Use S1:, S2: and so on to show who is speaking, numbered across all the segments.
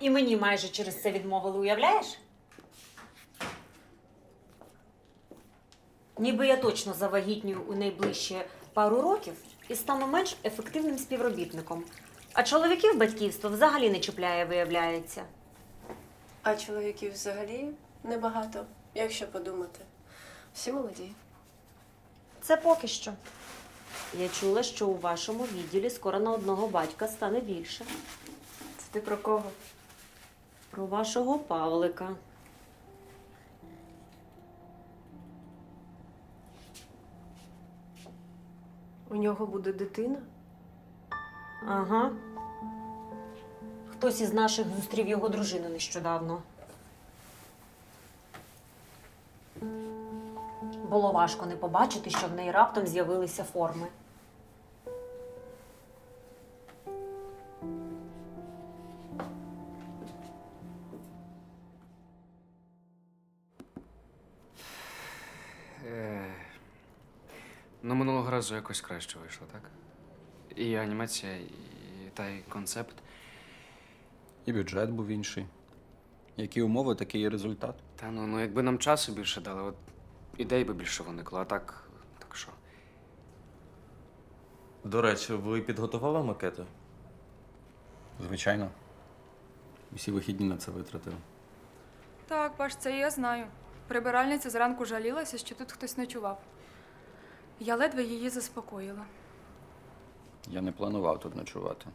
S1: І мені майже через це відмовили, уявляєш? Ніби я точно завагітнюю у найближчі пару років і стану менш ефективним співробітником. А чоловіків батьківство взагалі не чіпляє, виявляється.
S2: А чоловіків взагалі небагато, якщо подумати. Всі молоді.
S1: Це поки що. Я чула, що у вашому відділі скоро на одного батька стане більше.
S2: Це ти про кого?
S1: Про вашого Павлика.
S2: У нього буде дитина?
S1: Ага. Хтось із наших зустрів його дружину нещодавно. Було важко не побачити, що в неї раптом з'явилися форми.
S3: Ну, минулого разу якось краще вийшло, так? І анімація, і та й концепт.
S4: І бюджет був інший. Які умови, такий і результат.
S3: Та ну, ну якби нам часу більше дали, от ідей би більше виникло, а так, так що.
S5: До речі, ви підготували макети?
S4: Звичайно. Усі вихідні на це витратив.
S6: Так, бач, це я знаю. Прибиральниця зранку жалілася, що тут хтось ночував. Я ледве її заспокоїла.
S4: Я не планував тут ночувати.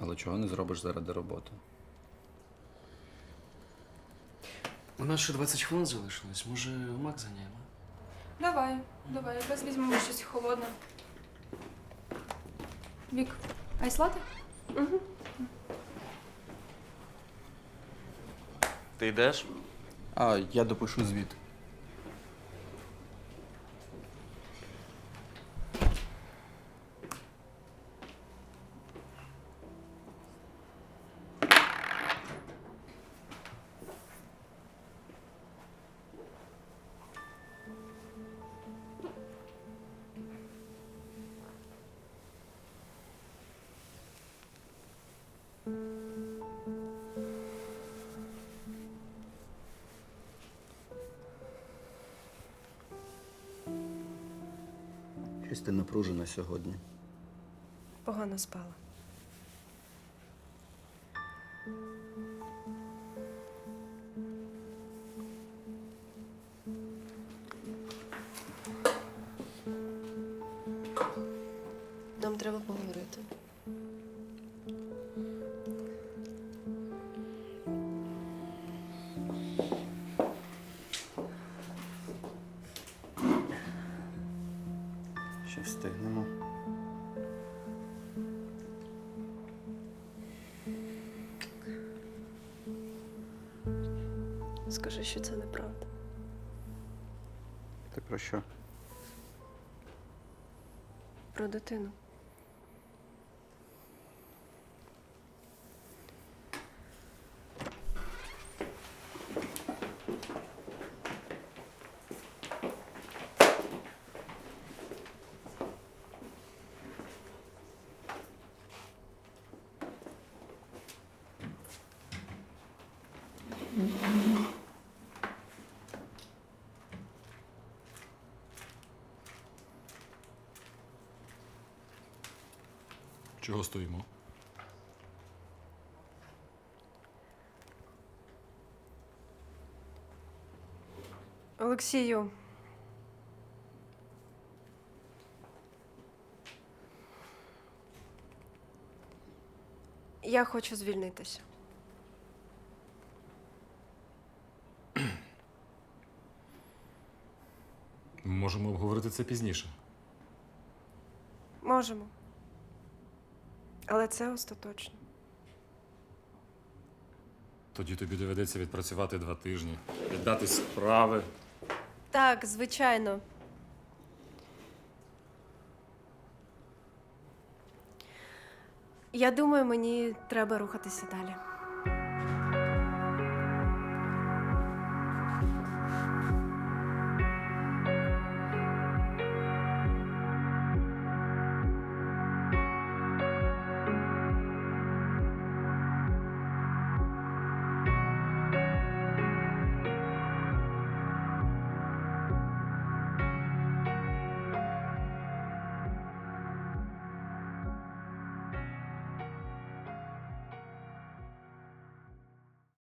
S4: Але чого не зробиш заради роботи?
S3: У нас ще 20 хвилин залишилось, може, мак зайняємо?
S6: Давай, давай, якраз візьмемо щось холодне. Вік, айслати?
S5: Ти йдеш?
S4: А, я допишу звіт. Щось ти напружена сьогодні.
S2: Погано спала. Нам треба поговорити.
S4: Ще встигнемо.
S2: Скажи, що це неправда.
S4: Ти про що?
S2: Про дитину.
S7: Чого стоїмо?
S2: Олексію. Я хочу звільнитися.
S7: Можемо обговорити це пізніше.
S2: Можемо. Але це остаточно.
S7: Тоді тобі доведеться відпрацювати два тижні, віддати справи.
S2: Так, звичайно. Я думаю, мені треба рухатися далі.